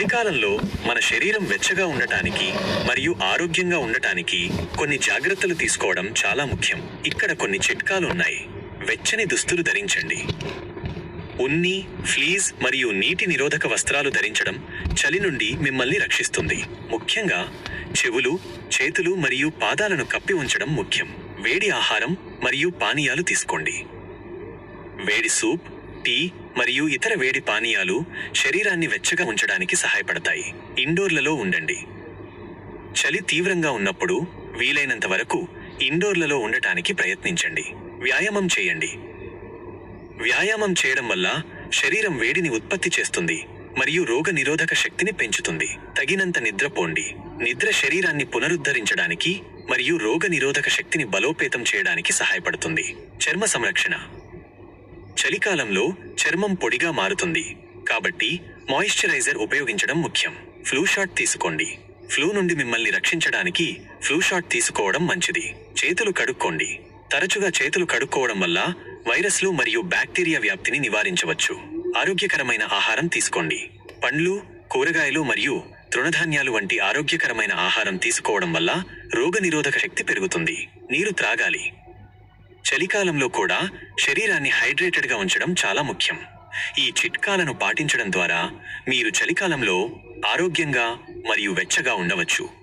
చలికాలంలో మన శరీరం వెచ్చగా ఉండటానికి మరియు ఆరోగ్యంగా ఉండటానికి కొన్ని జాగ్రత్తలు తీసుకోవడం చాలా ముఖ్యం. ఇక్కడ కొన్ని చిట్కాలు ఉన్నాయి. వెచ్చని దుస్తులు ధరించండి. ఉన్ని ఫ్లీజ్ మరియు నీటి నిరోధక వస్త్రాలు ధరించడం చలి నుండి మిమ్మల్ని రక్షిస్తుంది. ముఖ్యంగా చెవులు చేతులు మరియు పాదాలను కప్పి ఉంచడం ముఖ్యం. వేడి ఆహారం మరియు పానీయాలు తీసుకోండి. వేడి సూప్ టీ మరియు ఇతర వేడి పానీయాలు శరీరాన్ని వెచ్చగా ఉంచడానికి సహాయపడతాయి. ఇండోర్లలో ఉండండి. చలి తీవ్రంగా ఉన్నప్పుడు వీలైనంత వరకు ఇండోర్లలో ఉండటానికి ప్రయత్నించండి. వ్యాయామం చేయండి. వ్యాయామం చేయడం వల్ల శరీరం వేడిని ఉత్పత్తి చేస్తుంది మరియు రోగ నిరోధక శక్తిని పెంచుతుంది. తగినంత నిద్రపోండి నిద్ర శరీరాన్ని పునరుద్ధరించడానికి మరియు రోగ నిరోధక శక్తిని బలోపేతం చేయడానికి సహాయపడుతుంది. చర్మ సంరక్షణ. చలికాలంలో చర్మం పొడిగా మారుతుంది. కాబట్టి మాయిశ్చరైజర్ ఉపయోగించడం ముఖ్యం. ఫ్లూ షాట్ తీసుకోండి. ఫ్లూ నుండి మిమ్మల్ని రక్షించడానికి ఫ్లూ షాట్ తీసుకోవడం మంచిది. చేతులు కడుక్కోండి. తరచుగా చేతులు కడుక్కోవడం వల్ల వైరస్లు మరియు బ్యాక్టీరియా వ్యాప్తిని నివారించవచ్చు. ఆరోగ్యకరమైన ఆహారం తీసుకోండి. పండ్లు కూరగాయలు మరియు తృణధాన్యాలు వంటి ఆరోగ్యకరమైన ఆహారం తీసుకోవడం వల్ల రోగనిరోధక శక్తి పెరుగుతుంది. నీరు త్రాగాలి. చలికాలంలో కూడా శరీరాన్ని హైడ్రేటెడ్గా ఉంచడం చాలా ముఖ్యం. ఈ చిట్కాలను పాటించడం ద్వారా మీరు చలికాలంలో ఆరోగ్యంగా మరియు వెచ్చగా ఉండవచ్చు.